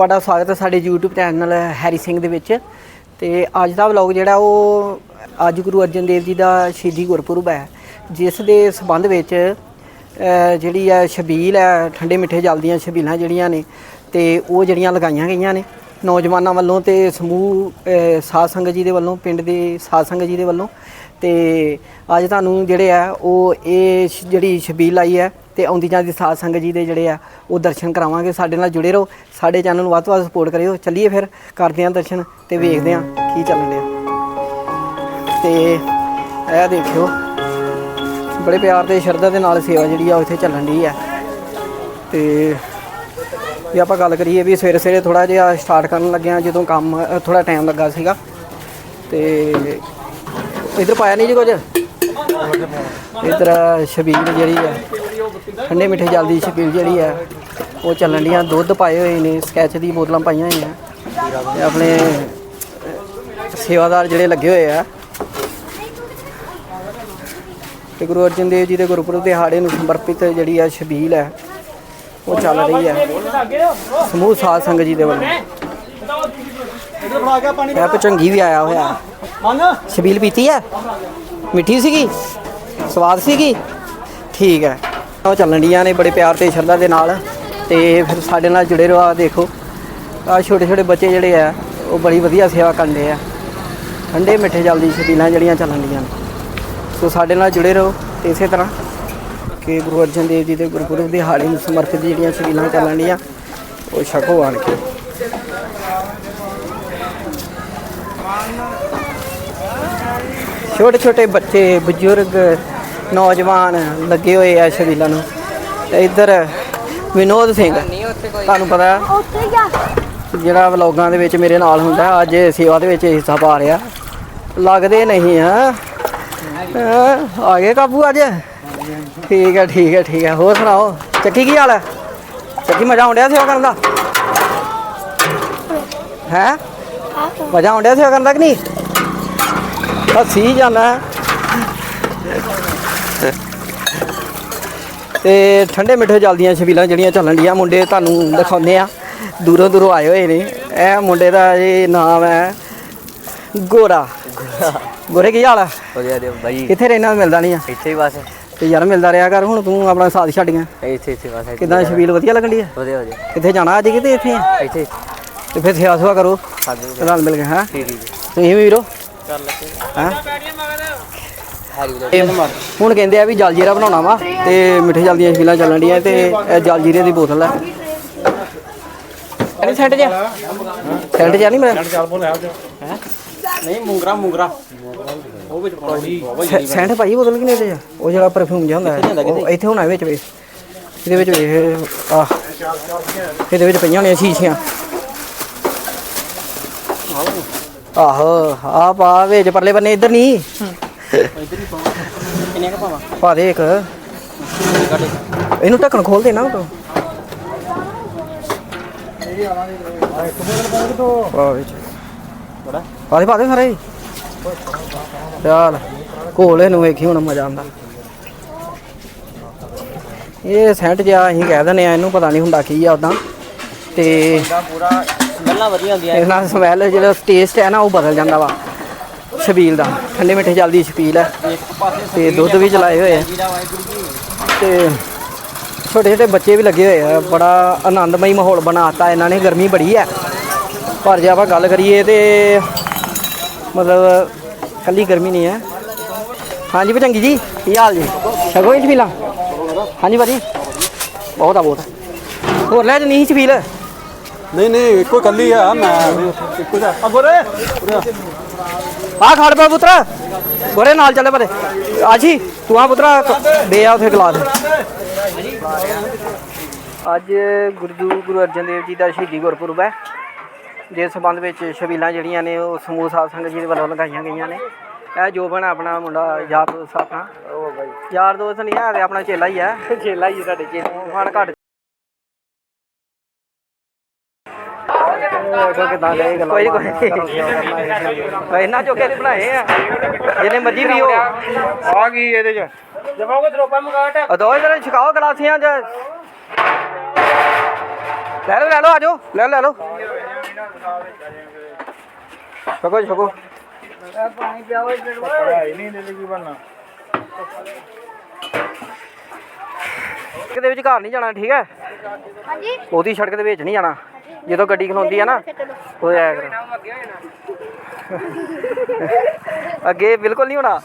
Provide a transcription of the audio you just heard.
ਤੁਹਾਡਾ ਸਵਾਗਤ ਹੈ ਸਾਡੇ YouTube ਚੈਨਲ ਹੈਰੀ ਸਿੰਘ ਦੇ ਵਿੱਚ। ਤੇ ਅੱਜ ਦਾ ਵਲੌਗ ਜਿਹੜਾ ਉਹ ਅੱਜ ਗੁਰੂ ਅਰਜਨ ਦੇਵ ਜੀ ਦਾ ਸ਼ਹੀਦੀ ਗੁਰਪੁਰਬ ਹੈ ਜਿਸ ਦੇ ਸਬੰਧ ਵਿੱਚ ਜਿਹੜੀ ਹੈ ਸ਼ਬੀਲ ਹੈ ਠੰਡੇ ਮਿੱਠੇ ਜਲ ਦੀਆਂ ਸ਼ਬੀਲਾਂ ਜਿਹੜੀਆਂ ਨੇ ਤੇ ਉਹ ਜਿਹੜੀਆਂ ਲਗਾਈਆਂ ਗਈਆਂ ਨੇ ਨੌਜਵਾਨਾਂ ਵੱਲੋਂ ਤੇ ਸਮੂਹ ਅ, ਸਾਧ ਸੰਗਤ ਜੀ ਦੇ ਵੱਲੋਂ ਪਿੰਡ ਦੇ ਸਾਧ ਸੰਗਤ ਜੀ ਦੇ ਵੱਲੋਂ। ਤੇ ਅੱਜ ਤੁਹਾਨੂੰ ਜਿਹੜੇ ਆ ਉਹ ਇਹ ਜਿਹੜੀ ਛਬੀਲ ਆਈ ਹੈ ਤੇ ਆਉਂਦੀ ਜਾਂਦੀ ਸਾਧ ਸੰਗਤ ਜੀ ਦੇ ਜਿਹੜੇ ਆ, ਉਹ ਦਰਸ਼ਨ ਕਰਾਵਾਂਗੇ, ਸਾਡੇ ਨਾਲ ਜੁੜੇ ਰਹੋ, ਸਾਡੇ ਚੈਨਲ ਨੂੰ ਵੱਧ ਤੋਂ ਵੱਧ ਸਪੋਰਟ ਕਰਿਓ। ਚੱਲੀਏ ਫਿਰ, ਕਰਦੇ ਹਾਂ ਦਰਸ਼ਨ ਤੇ ਵੇਖਦੇ ਹਾਂ ਕੀ ਚੱਲਣ ਡਿਆ ਤੇ ਇਹ ਦੇਖਿਓ, ਬੜੇ ਪਿਆਰ ਤੇ ਸ਼ਰਧਾ ਦੇ ਨਾਲ ਸੇਵਾ ਜਿਹੜੀ ਆ ਉਹ ਇੱਥੇ ਚੱਲਣ ਦੀ ਆ। ਤੇ ਜੇ ਆਪਾਂ ਗੱਲ ਕਰੀਏ ਵੀ ਸਵੇਰੇ ਸਵੇਰੇ ਥੋੜਾ ਜਿਹਾ ਸਟਾਰਟ ਕਰਨ ਲੱਗਿਆ, ਜਦੋਂ ਕੰਮ ਥੋੜਾ ਟਾਈਮ ਲੱਗਾ ਸੀਗਾ। ਤੇ ਇਧਰ ਪਾਇਆ ਨਹੀਂ ਜੀ ਕੁਝ? ਇਧਰ ਛਬੀਲ ਜਿਹੜੀ ਆ ਠੰਡੇ ਮਿੱਠੇ ਜਲ ਦੀ ਛਬੀਲ ਜਿਹੜੀ ਆ, ਉਹ ਚੱਲਣ ਡੀਆਂ ਦੁੱਧ ਪਾਏ ਹੋਏ ਨੇ, ਸਕੈਚ ਦੀ ਬੋਤਲਾਂ ਪਾਈਆਂ ਹੋਈਆਂ। ਤੇ ਆਪਣੇ ਸੇਵਾਦਾਰ ਜਿਹੜੇ ਲੱਗੇ ਹੋਏ ਆ। ਤੇ ਗੁਰੂ ਅਰਜਨ ਦੇਵ ਜੀ ਦੇ ਗੁਰਪੁਰਬ ਦਿਹਾੜੇ ਨੂੰ ਸਮਰਪਿਤ ਜਿਹੜੀ ਆ ਛਬੀਲ ਹੈ ਉਹ ਚੱਲ ਰਹੀ ਹੈ ਸਮੂਹ ਸਾਧ ਸੰਗਤ ਜੀ ਦੇ ਵੱਲੋਂ। ਇਹ ਪਚੰਗੀ ਵੀ ਆਇਆ ਹੋਇਆ। ਛਬੀਲ ਪੀਤੀ ਹੈ ਮਿੱਠੀ ਸੀਗੀ? ਸਵਾਦ ਸੀਗੀ? ਠੀਕ ਹੈ ਉਹ ਚੱਲਣ ਡੀਆਂ ਨੇ ਬੜੇ ਪਿਆਰ ਤੇ ਸ਼ਰਧਾ ਦੇ ਨਾਲ ਤੇ ਫਿਰ ਸਾਡੇ ਨਾਲ ਜੁੜੇ ਰਹੋ ਆ ਦੇਖੋ। ਆ ਛੋਟੇ ਛੋਟੇ ਬੱਚੇ ਜਿਹੜੇ ਆ, ਉਹ ਬੜੀ ਵਧੀਆ ਸੇਵਾ ਕਰਦੇ ਆ। ਠੰਡੇ ਮਿੱਠੇ ਜਲ ਦੀ ਛਬੀਲਾਂ ਜਿਹੜੀਆਂ ਚੱਲਣ ਡੀਆਂ ਨੇ। ਸੋ ਸਾਡੇ ਨਾਲ ਜੁੜੇ ਰਹੋ ਤੇ ਇਸੇ ਤਰ੍ਹਾਂ। ਕਿ ਗੁਰੂ ਅਰਜਨ ਦੇਵ ਜੀ ਦੇ ਗੁਰਪੁਰਬ ਦਿਹਾੜੇ ਨੂੰ ਸਮਰਪਿਤ ਜਿਹੜੀਆਂ ਛਬੀਲਾਂ ਚੱਲਣ ਡੀਆਂ, ਉਹ ਛਕੋ ਆਣ ਕੇ। ਛੋਟੇ ਛੋਟੇ ਬੱਚੇ, ਬਜ਼ੁਰਗ ਨੌਜਵਾਨ ਲੱਗੇ ਹੋਏ ਆ ਛਬੀਲਾਂ ਨੂੰ। ਤੇ ਇੱਧਰ ਵਿਨੋਦ ਸਿੰਘ ਤੁਹਾਨੂੰ ਪਤਾ ਜਿਹੜਾ ਵਲੌਗਾਂ ਦੇ ਵਿੱਚ ਮੇਰੇ ਨਾਲ ਹੁੰਦਾ ਅੱਜ ਸੇਵਾ ਦੇ ਵਿੱਚ ਹਿੱਸਾ ਪਾ ਰਿਹਾ। ਲੱਗਦੇ ਨਹੀਂ ਆ। ਆ ਗਏ ਕਾਬੂ ਅੱਜ? ਠੀਕ ਹੈ ਠੀਕ ਹੈ ਠੀਕ ਹੈ। ਹੋਰ ਸੁਣਾਓ ਚੱਕੀ ਕੀ ਹਾਲ ਹੈ? ਚੱਕੀ ਮਜ਼ਾ ਆਉਂਦਿਆ ਸੇਵਾ ਕਰਨ ਦਾ? ਹੈ? ਮਜ਼ਾ ਆਉਂਦਿਆ ਸੇਵਾ ਕਰਨ ਦਾ ਕਿ ਨਹੀਂ? ਹੱਸੀ ਜਾਣਾ ਤੇ ਠੰਡੇ ਮਿੱਠੇ ਜਲਦੀਆਂ ਛਬੀਲਾਂ ਜਿਹੜੀਆਂ ਚੱਲਣ ਡੀਆਂ ਮੁੰਡੇ ਤੁਹਾਨੂੰ ਦਿਖਾਉਂਦੇ ਆ ਦੂਰੋਂ ਦੂਰੋਂ ਆਏ ਹੋਏ ਨੇ। ਇਹ ਮੁੰਡੇ ਦਾ ਇਹ ਨਾਮ ਹੈ ਗੋਰਾ। ਗੋਰੇ। ਕੀ ਹਾਲ ਆ? ਵਧੀਆ ਦੇ ਬਾਈ। ਕਿੱਥੇ ਰਹਿਣਾ ਮਿਲਦਾ ਨਹੀਂ ਆ? ਇੱਥੇ ਹੀ ਬਸ। ਤੇ ਯਾਰ ਮਿਲਦਾ ਰਿਹਾ ਕਰ ਹੁਣ ਤੂੰ ਆਪਣਾ ਸਾਥ ਛੱਡ ਗਿਆ ਇੱਥੇ ਇੱਥੇ ਬਸ। ਕਿਦਾਂ ਛਬੀਲ ਵਧੀਆ ਲੱਗਣ ਦੀ ਆ? ਵਧੀਆ ਵਧੀਆ। ਕਿੱਥੇ ਜਾਣਾ ਅੱਜ ਕਿਤੇ ਇੱਥੇ? ਆ ਇੱਥੇ। ਤੇ ਫਿਰ ਸੇਵਾ ਸੁਆ ਕਰੋ। ਸਾਡੇ ਨਾਲ ਮਿਲ ਕੇ ਹਾਂ? ਠੀਕ ਠੀਕ ਤੁਸੀਂ ਵੀ ਵੀਰੋ? ਕਰ ਲੱਗੇ ਹਾਂ? ਤੇ ਹੁਣ ਕਹਿੰਦੇ ਆ ਵੀ ਜਲ ਜੀਰਾ ਬਣਾਉਣਾ ਵਾ ਤੇ ਮਿੱਠੇ ਜਲ ਦੀਆਂ ਛਬੀਲਾਂ ਚੱਲਣ ਡੀਆਂ ਤੇ ਇਹ ਜਲ ਜੀਰੇ ਦੀ ਬੋਤਲ ਹੈ ਨਹੀਂ ਸੈਂਟ ਜਾ ਸੈਂਟ ਜਾ ਨਹੀਂ ਮੇਰਾ ਨਹੀਂ ਮੁੰਗਰਾ ਮੁੰਗਰਾ। ਉਹ ਵਿੱਚ ਪਾਉਣੀ ਸੈਂਟ ਭਾਈ ਬੋਤਲ ਕਿਨੇ ਤੇ ਆ ਉਹ ਜਿਹੜਾ ਪਰਫਿਊਮ ਜਿਹਾ ਹੁੰਦਾ ਹੈ। ਉਹ ਇੱਥੇ ਹੋਣਾ ਵਿੱਚ ਵੇ। ਇਹਦੇ ਵਿੱਚ ਵੇਖ ਆ ਇਹਦੇ ਵਿੱਚ ਪਈਆਂ ਹੋਣੀਆਂ ਸ਼ੀਸ਼ੀਆਂ। ਆਹੋ। ਆ ਪਾ ਵਿੱਚ ਪਰਲੇ ਬੰਨੇ ਇੱਧਰ ਨਹੀਂ ਕਿੰਨੀਆਂ ਕ ਪਾਵਾਂ ਪਾ ਦੇ ਇੱਕ ਇਹਨੂੰ ਢੱਕਣ ਖੋਲ ਦੇ ਨਾ ਤੋਂ। ਪਾ ਵਿੱਚ। ਪਾ ਦੇ ਪਾ ਦੇ ਸਾਰੇ। ਚੱਲ ਘੋਲ ਇਹਨੂੰ ਵੇਖੀ ਹੁਣ ਮਜ਼ਾ ਆਉਂਦਾ। ਇਹ ਸੈਂਟ ਜਿਹਾ ਅਸੀਂ ਕਹਿ ਦਿੰਦੇ ਆ ਇਹਨੂੰ ਪਤਾ ਨਹੀਂ ਹੁੰਦਾ ਕੀ ਆ ਉਦਾਂ ਤੇ ਪੂਰਾ ਸਮੈਲਾਂ ਵਧੀਆ ਹੁੰਦੀਆਂ ਇਸ ਨਾਲ ਸਮੈਲ ਜਿਹੜਾ ਟੇਸਟ ਹੈ ਨਾ ਉਹ ਬਦਲ ਜਾਂਦਾ ਵਾ। ਛਬੀਲ ਦਾ। ਠੰਡੇ ਮਿੱਠੇ ਜਲਦੀ ਛਬੀਲ ਹੈ। ਤੇ ਦੁੱਧ ਵੀ ਚਲਾਏ ਹੋਏ ਆ। ਜੀ ਤੇ ਛੋਟੇ ਛੋਟੇ ਬੱਚੇ ਵੀ ਲੱਗੇ ਹੋਏ ਆ। ਬੜਾ ਆਨੰਦਮਈ ਮਾਹੌਲ ਬਣਾਤਾ ਇਹਨਾਂ ਨੇ। ਗਰਮੀ ਬੜੀ ਹੈ। ਪਰ ਜੇ ਆਪਾਂ ਗੱਲ ਕਰੀਏ ਤੇ ਮਤਲਬ ਕੱਲੀ ਗਰਮੀ ਨਹੀਂ ਹੈ। ਹਾਂਜੀ ਭਜੰਗੀ ਜੀ। ਕੀ ਹਾਲ ਜੀ? ਛਕੋ ਇਹ ਛਬੀਲਾ? ਹਾਂਜੀ ਭਾਜੀ। ਬਹੁਤ ਆ ਬਹੁਤ। ਹੋਰ ਲੈ ਜਨੀ ਛਬੀਲ? ਨਹੀਂ ਨਹੀਂ ਇੱਕੋ ਕੱਲੀ ਆ। ਮੈਂ ਇੱਕੋ ਦਾ ਅਗੋਰੇ ਆ ਖੜ ਪਾ ਪੁੱਤਰਾ। ਗੋਰੇ ਨਾਲ ਚੱਲੇ ਪਰੇ ਆਜੀ ਤੂੰ ਆ ਪੁੱਤਰਾ ਦੇ ਆ ਉਥੇ ਗਲਾਸ। ਅੱਜ ਗੁਰੂ ਗੁਰੂ ਅਰਜਨ ਦੇਵ ਜੀ ਦਾ ਸ਼ਹੀਦੀ ਗੁਰਪੁਰਬ ਹੈ। ਜਿਸ ਸੰਬੰਧ ਵਿੱਚ ਛਬੀਲਾਂ ਜਿਹੜੀਆਂ ਨੇ ਉਹ ਸਮੂਹ ਸਾਧ ਸੰਗਤ ਜੀ ਦੇ ਵੱਲੋਂ ਲਗਾਈਆਂ ਗਈਆਂ ਨੇ। ਇਹ ਜੋ ਬਣਾ ਆਪਣਾ ਮੁੰਡਾ ਯਾਰ ਦੋਸਤ ਆਪਣਾ। ਉਹ ਬਾਈ। ਯਾਰ ਦੋਸਤ ਨਹੀਂ ਹੈ ਤੇ ਆਪਣਾ ਚੇਲਾ ਹੀ ਹੈ। ਚੇਲਾ ਹੀ ਸਾਡੇ ਚੇਲਾ। ਫਣ ਘੱਟ ਕੋਈ ਕੋਈ ਕੋਈ ਨਾ। ਚੋਕੇ ਬਣਾਏ ਆ। ਜਿਹਨੇ ਮਰਜ਼ੀ ਪੀਓ। ਆ ਗਈ ਇਹਦੇ ਚ। ਜਮਾਓਗੇ ਥਰੋਪਾ ਮੰਗਾਟ ਆ ਦੋ ਜਰਾ ਛਕਾਓ ਗਲਾਸੀਆਂ ਚ। ਲੈ ਲਓ ਲੈ ਲਓ ਆਜੋ ਲੈ ਲੈ ਲਓ। ਛਕੋ ਛਕੋ। ਪੜਾਈ ਨਹੀਂ ਦੇ ਕੀ ਬਣਨਾ। ਸੜਕ ਦੇ ਵਿੱਚ ਘਰ ਨਹੀਂ ਜਾਣਾ ਠੀਕ ਹੈ? ਹਾਂਜੀ। ਉਹਦੀ ਸੜਕ ਦੇ ਵਿੱਚ ਨਹੀਂ ਜਾਣਾ। ਜਦੋਂ ਗੱਡੀ ਖਲੋਂਦੀ ਆ ਨਾ ਉਹ ਆਇਆ ਕਰੋ। ਅੱਗੇ ਬਿਲਕੁਲ ਨਹੀਂ ਹੋਣਾ।